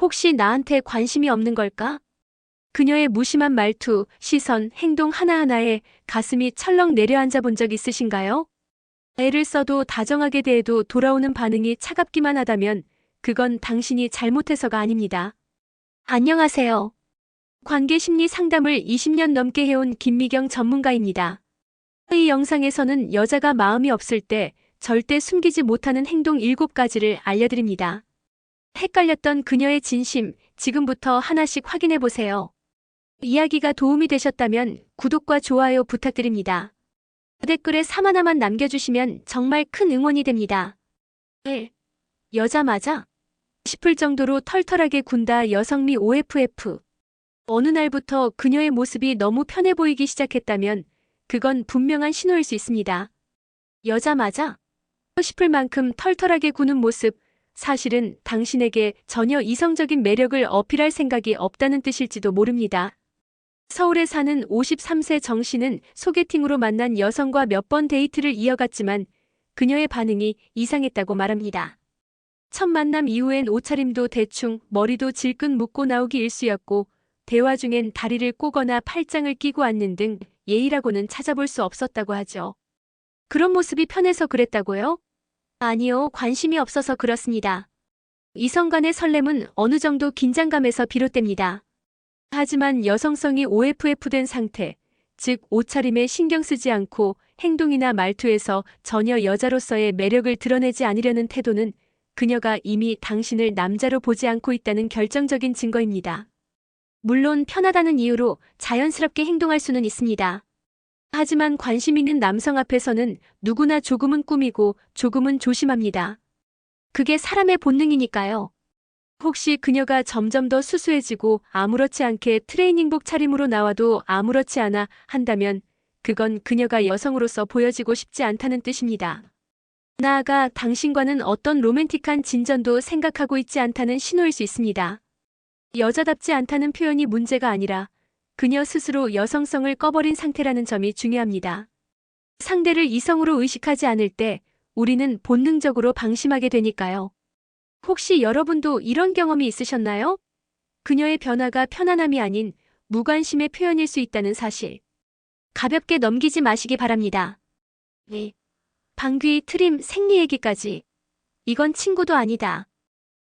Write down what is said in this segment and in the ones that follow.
혹시 나한테 관심이 없는 걸까? 그녀의 무심한 말투, 시선, 행동 하나하나에 가슴이 철렁 내려앉아 본 적 있으신가요? 애를 써도 다정하게 대해도 돌아오는 반응이 차갑기만 하다면 그건 당신이 잘못해서가 아닙니다. 안녕하세요. 관계 심리 상담을 20년 넘게 해온 김미경 전문가입니다. 이 영상에서는 여자가 마음이 없을 때 절대 숨기지 못하는 행동 7가지를 알려드립니다. 헷갈렸던 그녀의 진심, 지금부터 하나씩 확인해 보세요. 이야기가 도움이 되셨다면 구독과 좋아요 부탁드립니다. 댓글에 3 하나만 남겨주시면 정말 큰 응원이 됩니다. 1. 여자 맞아? 싶을 정도로 털털하게 군다 여성미 OFF. 어느 날부터 그녀의 모습이 너무 편해 보이기 시작했다면 그건 분명한 신호일 수 있습니다. 여자 맞아? 싶을 만큼 털털하게 구는 모습, 사실은 당신에게 전혀 이성적인 매력을 어필할 생각이 없다는 뜻일지도 모릅니다. 서울에 사는 53세 정 씨는 소개팅으로 만난 여성과 몇 번 데이트를 이어갔지만 그녀의 반응이 이상했다고 말합니다. 첫 만남 이후엔 옷차림도 대충, 머리도 질끈 묶고 나오기 일쑤였고 대화 중엔 다리를 꼬거나 팔짱을 끼고 앉는 등 예의라고는 찾아볼 수 없었다고 하죠. 그런 모습이 편해서 그랬다고요? 아니요, 관심이 없어서 그렇습니다. 이성 간의 설렘은 어느 정도 긴장감에서 비롯됩니다. 하지만 여성성이 OFF된 상태, 즉 옷차림에 신경 쓰지 않고 행동이나 말투에서 전혀 여자로서의 매력을 드러내지 않으려는 태도는 그녀가 이미 당신을 남자로 보지 않고 있다는 결정적인 증거입니다. 물론 편하다는 이유로 자연스럽게 행동할 수는 있습니다. 하지만 관심 있는 남성 앞에서는 누구나 조금은 꾸미고 조금은 조심합니다. 그게 사람의 본능이니까요. 혹시 그녀가 점점 더 수수해지고 아무렇지 않게 트레이닝복 차림으로 나와도 아무렇지 않아 한다면 그건 그녀가 여성으로서 보여지고 싶지 않다는 뜻입니다. 나아가 당신과는 어떤 로맨틱한 진전도 생각하고 있지 않다는 신호일 수 있습니다. 여자답지 않다는 표현이 문제가 아니라 그녀 스스로 여성성을 꺼버린 상태라는 점이 중요합니다. 상대를 이성으로 의식하지 않을 때 우리는 본능적으로 방심하게 되니까요. 혹시 여러분도 이런 경험이 있으셨나요? 그녀의 변화가 편안함이 아닌 무관심의 표현일 수 있다는 사실. 가볍게 넘기지 마시기 바랍니다. 네. 방귀, 트림, 생리 얘기까지. 이건 친구도 아니다.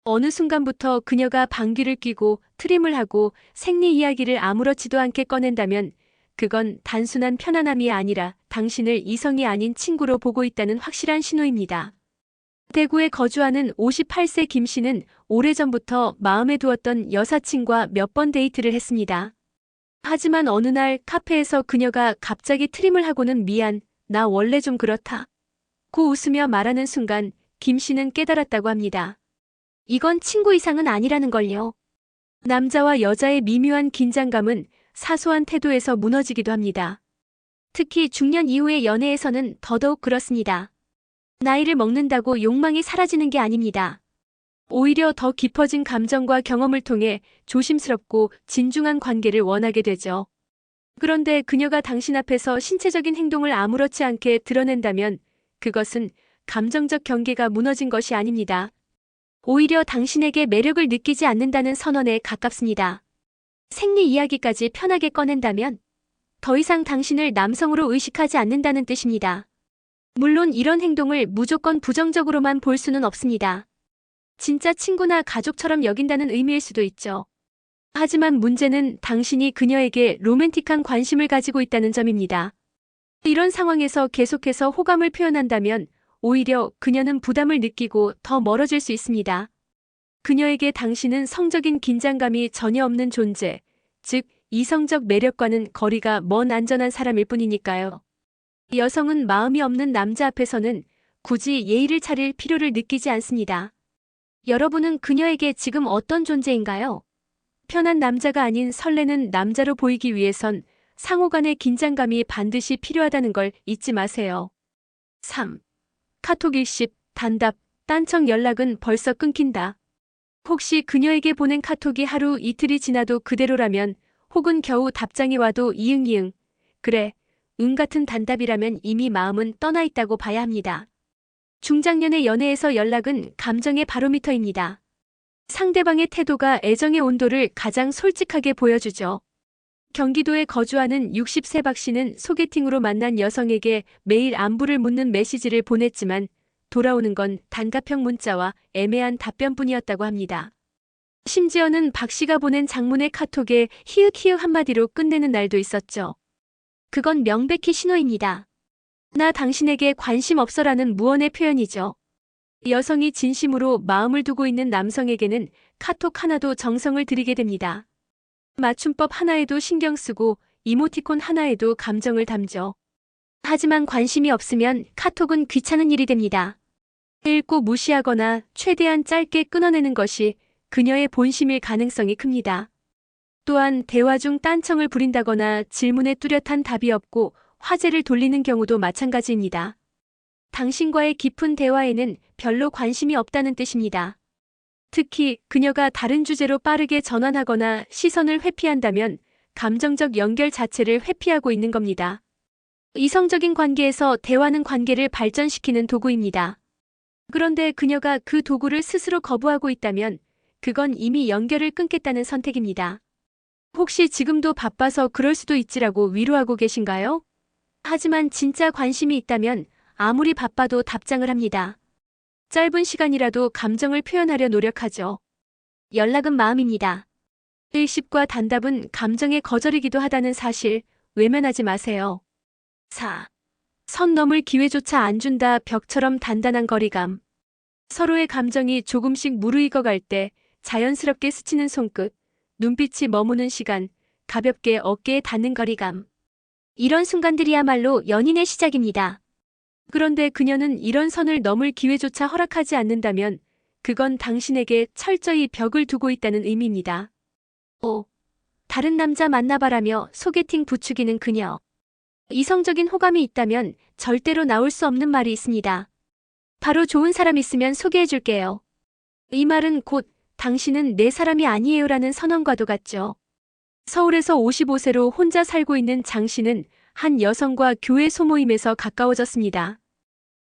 어느 순간부터 그녀가 방귀를 뀌고 트림을 하고 생리 이야기를 아무렇지도 않게 꺼낸다면 그건 단순한 편안함이 아니라 당신을 이성이 아닌 친구로 보고 있다는 확실한 신호입니다. 대구에 거주하는 58세 김 씨는 오래전부터 마음에 두었던 여사친과 몇 번 데이트를 했습니다. 하지만 어느 날 카페에서 그녀가 갑자기 트림을 하고는 미안, 나 원래 좀 그렇다. 고 웃으며 말하는 순간 김 씨는 깨달았다고 합니다. 이건 친구 이상은 아니라는 걸요. 남자와 여자의 미묘한 긴장감은 사소한 태도에서 무너지기도 합니다. 특히 중년 이후의 연애에서는 더더욱 그렇습니다. 나이를 먹는다고 욕망이 사라지는 게 아닙니다. 오히려 더 깊어진 감정과 경험을 통해 조심스럽고 진중한 관계를 원하게 되죠. 그런데 그녀가 당신 앞에서 신체적인 행동을 아무렇지 않게 드러낸다면 그것은 감정적 경계가 무너진 것이 아닙니다. 오히려 당신에게 매력을 느끼지 않는다는 선언에 가깝습니다. 생리 이야기까지 편하게 꺼낸다면 더 이상 당신을 남성으로 의식하지 않는다는 뜻입니다. 물론 이런 행동을 무조건 부정적으로만 볼 수는 없습니다. 진짜 친구나 가족처럼 여긴다는 의미일 수도 있죠. 하지만 문제는 당신이 그녀에게 로맨틱한 관심을 가지고 있다는 점입니다. 이런 상황에서 계속해서 호감을 표현한다면 오히려 그녀는 부담을 느끼고 더 멀어질 수 있습니다. 그녀에게 당신은 성적인 긴장감이 전혀 없는 존재, 즉 이성적 매력과는 거리가 먼 안전한 사람일 뿐이니까요. 여성은 마음이 없는 남자 앞에서는 굳이 예의를 차릴 필요를 느끼지 않습니다. 여러분은 그녀에게 지금 어떤 존재인가요? 편한 남자가 아닌 설레는 남자로 보이기 위해선 상호 간의 긴장감이 반드시 필요하다는 걸 잊지 마세요. 3. 카톡 일십, 단답, 딴청 연락은 벌써 끊긴다. 혹시 그녀에게 보낸 카톡이 하루 이틀이 지나도 그대로라면 혹은 겨우 답장이 와도 이응이응. 그래, 응 같은 단답이라면 이미 마음은 떠나 있다고 봐야 합니다. 중장년의 연애에서 연락은 감정의 바로미터입니다. 상대방의 태도가 애정의 온도를 가장 솔직하게 보여주죠. 경기도에 거주하는 60세 박 씨는 소개팅으로 만난 여성에게 매일 안부를 묻는 메시지를 보냈지만 돌아오는 건 단가평 문자와 애매한 답변뿐이었다고 합니다. 심지어는 박 씨가 보낸 장문의 카톡에 히읗히읗 한마디로 끝내는 날도 있었죠. 그건 명백히 신호입니다. 나 당신에게 관심 없어라는 무언의 표현이죠. 여성이 진심으로 마음을 두고 있는 남성에게는 카톡 하나도 정성을 들이게 됩니다. 맞춤법 하나에도 신경 쓰고 이모티콘 하나에도 감정을 담죠. 하지만 관심이 없으면 카톡은 귀찮은 일이 됩니다. 읽고 무시하거나 최대한 짧게 끊어내는 것이 그녀의 본심일 가능성이 큽니다. 또한 대화 중 딴청을 부린다거나 질문에 뚜렷한 답이 없고 화제를 돌리는 경우도 마찬가지입니다. 당신과의 깊은 대화에는 별로 관심이 없다는 뜻입니다. 특히 그녀가 다른 주제로 빠르게 전환하거나 시선을 회피한다면 감정적 연결 자체를 회피하고 있는 겁니다. 이성적인 관계에서 대화는 관계를 발전시키는 도구입니다. 그런데 그녀가 그 도구를 스스로 거부하고 있다면 그건 이미 연결을 끊겠다는 선택입니다. 혹시 지금도 바빠서 그럴 수도 있지라고 위로하고 계신가요? 하지만 진짜 관심이 있다면 아무리 바빠도 답장을 합니다. 짧은 시간이라도 감정을 표현하려 노력하죠. 연락은 마음입니다. 일십과 단답은 감정의 거절이기도 하다는 사실 외면하지 마세요. 4. 선 넘을 기회조차 안 준다 벽처럼 단단한 거리감. 서로의 감정이 조금씩 무르익어 갈 때 자연스럽게 스치는 손끝, 눈빛이 머무는 시간, 가볍게 어깨에 닿는 거리감. 이런 순간들이야말로 연인의 시작입니다. 그런데 그녀는 이런 선을 넘을 기회조차 허락하지 않는다면 그건 당신에게 철저히 벽을 두고 있다는 의미입니다. 5. 다른 남자 만나봐라며 소개팅 부추기는 그녀. 이성적인 호감이 있다면 절대로 나올 수 없는 말이 있습니다. 바로 좋은 사람 있으면 소개해줄게요. 이 말은 곧 당신은 내 사람이 아니에요라는 선언과도 같죠. 서울에서 55세로 혼자 살고 있는 장 씨는 한 여성과 교회 소모임에서 가까워졌습니다.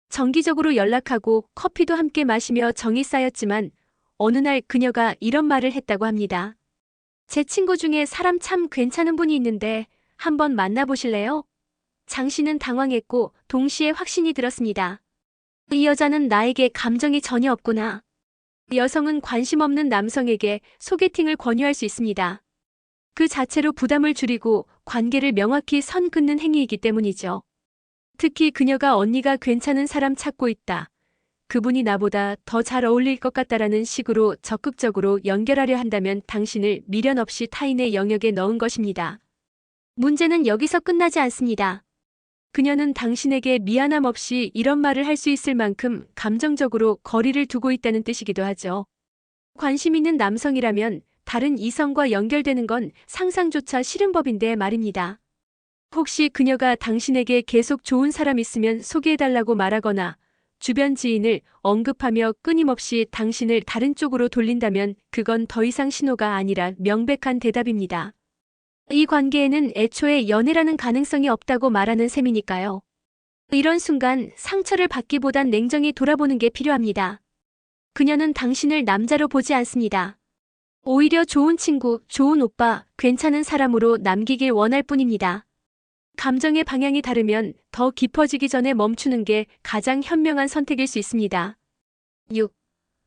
정기적으로 연락하고 커피도 함께 마시며 정이 쌓였지만 어느 날 그녀가 이런 말을 했다고 합니다. 제 친구 중에 사람 참 괜찮은 분이 있는데 한번 만나보실래요? 장 씨는 당황했고 동시에 확신이 들었습니다. 이 여자는 나에게 감정이 전혀 없구나. 여성은 관심 없는 남성에게 소개팅을 권유할 수 있습니다. 그 자체로 부담을 줄이고 관계를 명확히 선 긋는 행위이기 때문이죠. 특히 그녀가 언니가 괜찮은 사람 찾고 있다. 그분이 나보다 더 잘 어울릴 것 같다라는 식으로 적극적으로 연결하려 한다면 당신을 미련 없이 타인의 영역에 넣은 것입니다. 문제는 여기서 끝나지 않습니다. 그녀는 당신에게 미안함 없이 이런 말을 할 수 있을 만큼 감정적으로 거리를 두고 있다는 뜻이기도 하죠. 관심 있는 남성이라면 다른 이성과 연결되는 건 상상조차 싫은 법인데 말입니다. 혹시 그녀가 당신에게 계속 좋은 사람 있으면 소개해달라고 말하거나 주변 지인을 언급하며 끊임없이 당신을 다른 쪽으로 돌린다면 그건 더 이상 신호가 아니라 명백한 대답입니다. 이 관계에는 애초에 연애라는 가능성이 없다고 말하는 셈이니까요. 이런 순간 상처를 받기보단 냉정히 돌아보는 게 필요합니다. 그녀는 당신을 남자로 보지 않습니다. 오히려 좋은 친구, 좋은 오빠, 괜찮은 사람으로 남기길 원할 뿐입니다. 감정의 방향이 다르면 더 깊어지기 전에 멈추는 게 가장 현명한 선택일 수 있습니다. 6.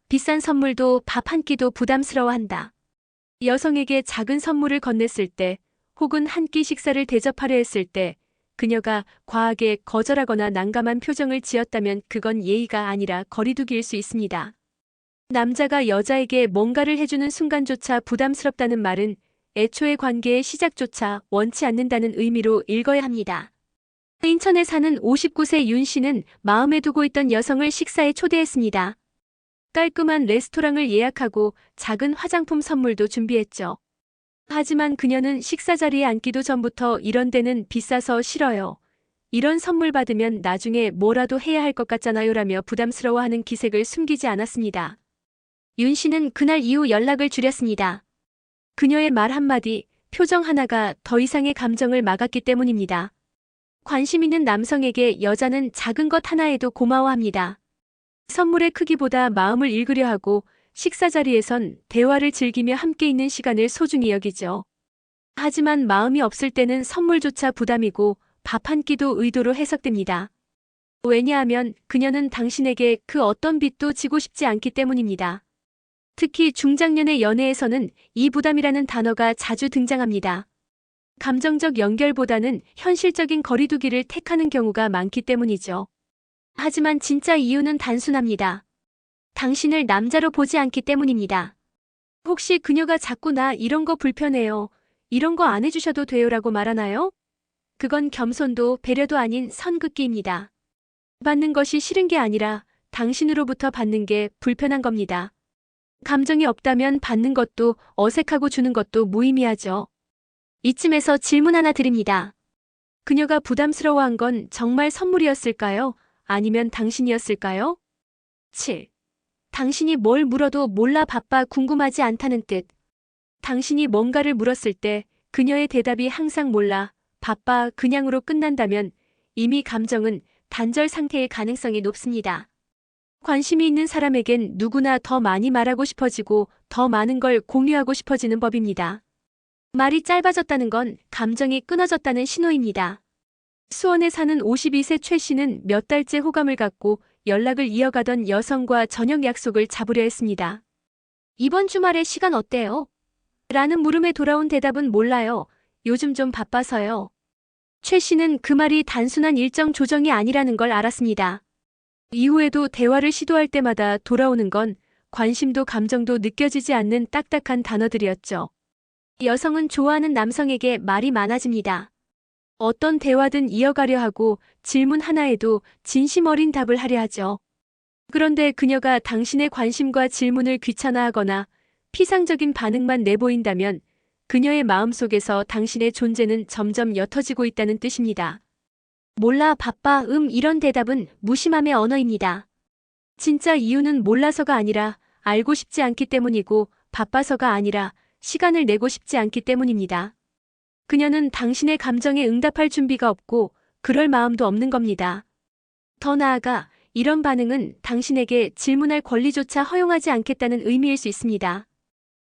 비싼 선물도 밥 한 끼도 부담스러워한다. 여성에게 작은 선물을 건넸을 때 혹은 한 끼 식사를 대접하려 했을 때 그녀가 과하게 거절하거나 난감한 표정을 지었다면 그건 예의가 아니라 거리두기일 수 있습니다. 남자가 여자에게 뭔가를 해주는 순간조차 부담스럽다는 말은 애초의 관계의 시작조차 원치 않는다는 의미로 읽어야 합니다. 인천에 사는 59세 윤 씨는 마음에 두고 있던 여성을 식사에 초대했습니다. 깔끔한 레스토랑을 예약하고 작은 화장품 선물도 준비했죠. 하지만 그녀는 식사 자리에 앉기도 전부터 이런 데는 비싸서 싫어요. 이런 선물 받으면 나중에 뭐라도 해야 할 것 같잖아요 라며 부담스러워하는 기색을 숨기지 않았습니다. 윤 씨는 그날 이후 연락을 줄였습니다. 그녀의 말 한마디, 표정 하나가 더 이상의 감정을 막았기 때문입니다. 관심 있는 남성에게 여자는 작은 것 하나에도 고마워합니다. 선물의 크기보다 마음을 읽으려 하고 식사 자리에선 대화를 즐기며 함께 있는 시간을 소중히 여기죠. 하지만 마음이 없을 때는 선물조차 부담이고 밥 한 끼도 의도로 해석됩니다. 왜냐하면 그녀는 당신에게 그 어떤 빚도 지고 싶지 않기 때문입니다. 특히 중장년의 연애에서는 이 부담이라는 단어가 자주 등장합니다. 감정적 연결보다는 현실적인 거리두기를 택하는 경우가 많기 때문이죠. 하지만 진짜 이유는 단순합니다. 당신을 남자로 보지 않기 때문입니다. 혹시 그녀가 자꾸 나 이런 거 불편해요. 이런 거 안 해주셔도 돼요 라고 말하나요? 그건 겸손도 배려도 아닌 선긋기입니다. 받는 것이 싫은 게 아니라 당신으로부터 받는 게 불편한 겁니다. 감정이 없다면 받는 것도 어색하고 주는 것도 무의미하죠. 이쯤에서 질문 하나 드립니다. 그녀가 부담스러워한 건 정말 선물이었을까요? 아니면 당신이었을까요? 7. 당신이 뭘 물어도 몰라 바빠 궁금하지 않다는 뜻. 당신이 뭔가를 물었을 때 그녀의 대답이 항상 몰라, 바빠, 그냥으로 끝난다면 이미 감정은 단절 상태의 가능성이 높습니다. 관심이 있는 사람에겐 누구나 더 많이 말하고 싶어지고 더 많은 걸 공유하고 싶어지는 법입니다. 말이 짧아졌다는 건 감정이 끊어졌다는 신호입니다. 수원에 사는 52세 최 씨는 몇 달째 호감을 갖고 연락을 이어가던 여성과 저녁 약속을 잡으려 했습니다. 이번 주말에 시간 어때요? 라는 물음에 돌아온 대답은 몰라요. 요즘 좀 바빠서요. 최 씨는 그 말이 단순한 일정 조정이 아니라는 걸 알았습니다. 이후에도 대화를 시도할 때마다 돌아오는 건 관심도 감정도 느껴지지 않는 딱딱한 단어들이었죠. 여성은 좋아하는 남성에게 말이 많아집니다. 어떤 대화든 이어가려 하고 질문 하나에도 진심 어린 답을 하려 하죠. 그런데 그녀가 당신의 관심과 질문을 귀찮아하거나 피상적인 반응만 내보인다면 그녀의 마음속에서 당신의 존재는 점점 옅어지고 있다는 뜻입니다. 몰라, 바빠, 음 이런 대답은 무심함의 언어입니다. 진짜 이유는 몰라서가 아니라 알고 싶지 않기 때문이고 바빠서가 아니라 시간을 내고 싶지 않기 때문입니다. 그녀는 당신의 감정에 응답할 준비가 없고 그럴 마음도 없는 겁니다. 더 나아가 이런 반응은 당신에게 질문할 권리조차 허용하지 않겠다는 의미일 수 있습니다.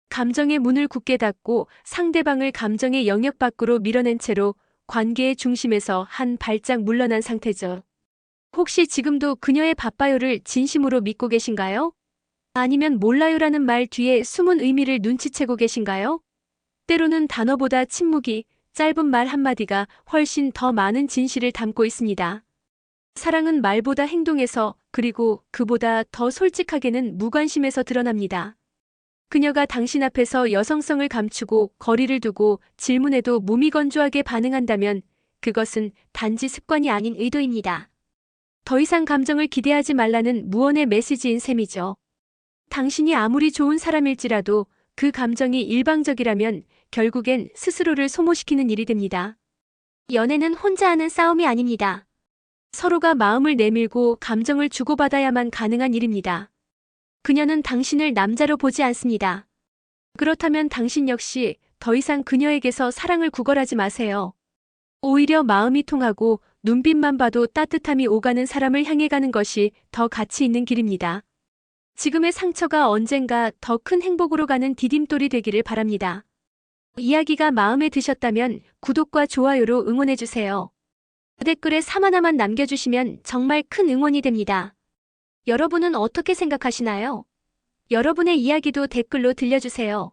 감정의 문을 굳게 닫고 상대방을 감정의 영역 밖으로 밀어낸 채로 관계의 중심에서 한 발짝 물러난 상태죠. 혹시 지금도 그녀의 바빠요를 진심으로 믿고 계신가요? 아니면 몰라요라는 말 뒤에 숨은 의미를 눈치채고 계신가요? 때로는 단어보다 침묵이 짧은 말 한마디가 훨씬 더 많은 진실을 담고 있습니다. 사랑은 말보다 행동에서 그리고 그보다 더 솔직하게는 무관심에서 드러납니다. 그녀가 당신 앞에서 여성성을 감추고 거리를 두고 질문에도 무미건조하게 반응한다면 그것은 단지 습관이 아닌 의도입니다. 더 이상 감정을 기대하지 말라는 무언의 메시지인 셈이죠. 당신이 아무리 좋은 사람일지라도 그 감정이 일방적이라면 결국엔 스스로를 소모시키는 일이 됩니다. 연애는 혼자 하는 싸움이 아닙니다. 서로가 마음을 내밀고 감정을 주고받아야만 가능한 일입니다. 그녀는 당신을 남자로 보지 않습니다. 그렇다면 당신 역시 더 이상 그녀에게서 사랑을 구걸하지 마세요. 오히려 마음이 통하고 눈빛만 봐도 따뜻함이 오가는 사람을 향해 가는 것이 더 가치 있는 길입니다. 지금의 상처가 언젠가 더 큰 행복으로 가는 디딤돌이 되기를 바랍니다. 이야기가 마음에 드셨다면 구독과 좋아요로 응원해주세요. 댓글에 3 하나만 남겨주시면 정말 큰 응원이 됩니다. 여러분은 어떻게 생각하시나요? 여러분의 이야기도 댓글로 들려주세요.